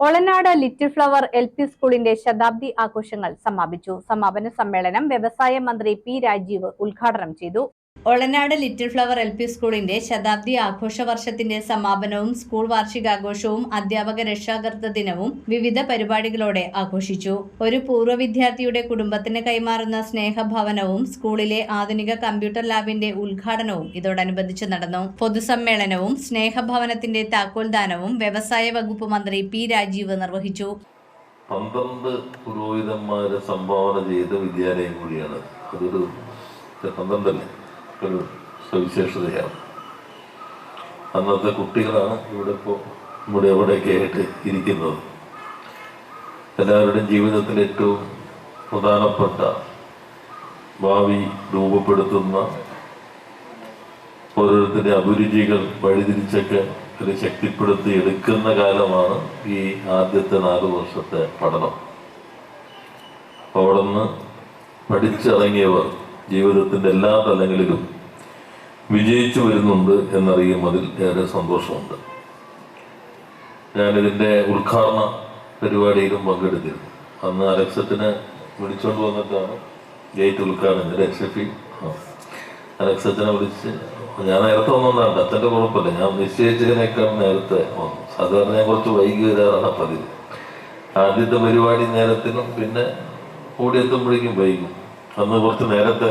Olanad little flower L P സ്കൂളിന്റെ ശതാബ്ദി ആഘോഷങ്ങൾ സമാപിച്ചു. സമാപന സമ്മേളനം വ്യവസായ മന്ത്രി പി രാജീവ് ഉദ്ഘാടനം ചെയ്തു. Olanad little flower L P സ്കൂളിന്റെ ശതാബ്ദി ആഘോഷ വർഷത്തിന്റെ സമാപനവും സ്കൂൾ വാർഷികാഘോഷവും അധ്യാപക രക്ഷാകർത്ത ദിനവും വിവിധ പരിപാടികളോടെ ആഘോഷിച്ചു. ഒരു പൂർവ വിദ്യാർത്ഥിയുടെ കുടുംബത്തിന് കൈമാറുന്ന സ്നേഹഭവനവും സ്കൂളിലെ ആധുനിക കമ്പ്യൂട്ടർ ലാബിന്റെ ഉദ്ഘാടനവും ഇതോടനുബന്ധിച്ച് നടന്നു. പൊതുസമ്മേളനവും സ്നേഹഭവനത്തിന്റെ താക്കോൽദാനവും വ്യവസായ വകുപ്പ് മന്ത്രി പി രാജീവ് നിർവഹിച്ചു. പന്ത്രണ്ട് പുരോഹിതന്മാരെ സംഭാവന ചെയ്ത വിദ്യാലയം കൂടിയാണ്. അതൊരു ഒരു സവിശേഷതയാണ് അന്നത്തെ കുട്ടികളാണ് ഇവിടെ ഇപ്പോൾ ഇവിടെ എവിടെയൊക്കെ ആയിട്ട് ഇരിക്കുന്നത്. എല്ലാവരുടെയും ജീവിതത്തിൽ ഏറ്റവും പ്രധാനപ്പെട്ട ഭാവി രൂപപ്പെടുത്തുന്ന ഓരോരുത്തരുടെ അഭിരുചികൾ വഴിതിരിച്ചൊക്കെ ഒരു ശക്തിപ്പെടുത്തി എടുക്കുന്ന കാലമാണ് ഈ ആദ്യത്തെ നാല് വർഷത്തെ പഠനം. അവിടെ നിന്ന് പഠിച്ചിറങ്ങിയവർ ജീവിതത്തിന്റെ എല്ലാ തലങ്ങളിലും വിജയിച്ചു വരുന്നുണ്ട് എന്നറിയുന്നതിൽ ഏറെ സന്തോഷമുണ്ട്. ഞാനിതിന്റെ ഉദ്ഘാടന പരിപാടിയിലും പങ്കെടുത്തിരുന്നു. അന്ന് അലക്സത്തിനെ വിളിച്ചുകൊണ്ട് വന്നിട്ടാണ് ഗേറ്റ് ഉദ്ഘാടനം രക്ഷപ്പി അലക്സത്തിനെ വിളിച്ച് ഞാൻ നേരത്തെ വന്നതാണ് അച്ഛന്റെ കുഴപ്പമില്ല. ഞാൻ നിശ്ചയിച്ചതിനേക്കാൾ നേരത്തെ വന്നു. സാധാരണ ഞാൻ കുറച്ച് വൈകി വരാറാണ് പതിവ്. ആദ്യത്തെ പരിപാടി നേരത്തിനും പിന്നെ ഓടിയെത്തുമ്പോഴേക്കും വൈകും. അന്ന് കുറച്ച് നേരത്തെ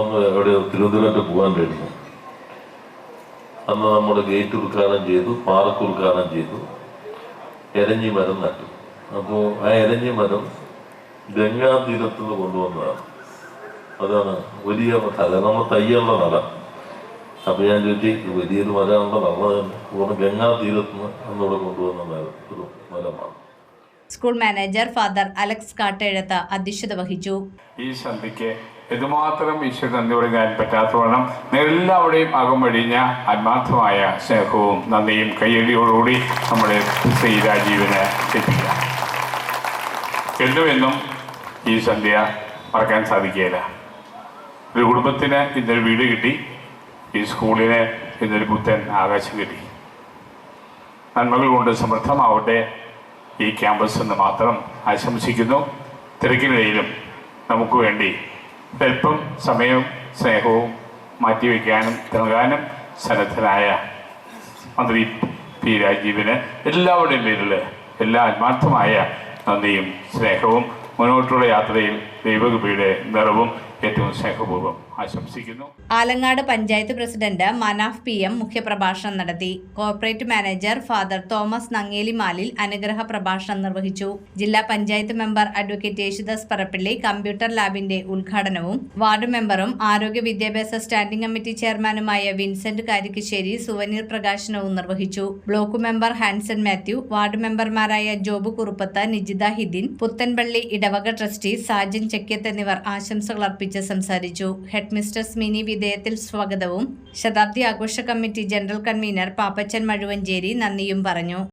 ഒന്ന് എവിടെയോ തിരുവനന്തപുരത്ത് പോകാൻ കഴിഞ്ഞു. അന്ന് നമ്മൾ ഗേറ്റ് ഉദ്ഘാടനം ചെയ്തു പാർക്ക് ഉദ്ഘാടനം ചെയ്തു. എരഞ്ഞി മരം നട്ടു. അപ്പോൾ ആ എരഞ്ഞി മരം ഗംഗാ തീരത്ത് നിന്ന് കൊണ്ടുവന്നതാണ്. അതാണ് വലിയ തല നമ്മൾ തയ്യുള്ള നട അപ്പോൾ ഞാൻ ചോദിച്ചു ഇത് വലിയൊരു മരമാണല്ലോ. നമ്മൾ പൂർണ ഗംഗാ തീരത്ത് നിന്ന് അന്നിവിടെ കൊണ്ടുവന്ന ഒരു മരമാണ്. School manager father Alex Kattezhath അധ്യക്ഷത വഹിച്ചു. ഈ സന്ധ്യയ്ക്ക് എന്തുമാത്രം ഈശ്വര നന്ദി പറയാൻ പറ്റാത്തവണ്ണം എല്ലാവരുടെയും വഴിഞ്ഞ ആത്മാർത്ഥമായ സ്നേഹവും നന്ദിയും കയ്യടിയോടുകൂടി നമ്മുടെ ശ്രീ രാജീവിന് എത്തിക്കാം എന്നും എന്നും ഈ സന്ധ്യ മറക്കാൻ സാധിക്കുകയില്ല. ഒരു കുടുംബത്തിന് ഇന്നൊരു വീട് കിട്ടി ഈ സ്കൂളിന് ഇന്നൊരു പുത്തൻ ആകാശം കിട്ടി. നന്മകൾ കൊണ്ട് സമൃദ്ധമാവട്ടെ. ഈ ക്യാമ്പസ് എന്ന് മാത്രം ആശംസിക്കുന്നു. തിരക്കിനിടയിലും നമുക്ക് വേണ്ടി അല്പം സമയവും സ്നേഹവും മാറ്റിവെക്കാനും നൽകാനും സന്നദ്ധനായ മന്ത്രി പി രാജീവിന് എല്ലാവരുടെയും പേരിൽ എല്ലാ ആത്മാർത്ഥമായ നന്ദിയും സ്നേഹവും മുന്നോട്ടുള്ള യാത്രയിൽ ദൈവകൃപയുടെ നിറവും ഏറ്റവും സ്നേഹപൂർവം ആശംസിക്കുന്നു. Alangad panchayat president Manaf P M മുഖ്യപ്രഭാഷണം നടത്തി. Corporate manager father Thomas Nangeli Malil അനുഗ്രഹ പ്രഭാഷണം നിർവഹിച്ചു. ജില്ലാ panchayat member advocate Yesudas Parappally computer ലാബിന്റെ ഉദ്ഘാടനവും വാർഡ് മെമ്പറും ആരോഗ്യ വിദ്യാഭ്യാസ സ്റ്റാൻഡിംഗ് കമ്മിറ്റി ചെയർമാനുമായ വിൻസെന്റ് കാരിക്കശ്ശേരി സുവനീർ പ്രകാശനവും നിർവഹിച്ചു. Block member Hanson Mathew ward മെമ്പർമാരായ ജോബ് കുറുപ്പത്ത് നിജിത ഹിദിൻ പുത്തൻപള്ളി ഇടവക ട്രസ്റ്റി സാജൻ ചെക്യത്ത് എന്നിവർ ആശംസകൾ അർപ്പിച്ച്. സംസാരിച്ചു. ഹെഡ് മിസ്റ്റർസ് മിനി വിധേയത്തിൽ സ്വാഗതവും. ശതാബ്ദി ആഘോഷ committee general convener Pappachan Mazhuvancherry നന്ദിയും പറഞ്ഞു.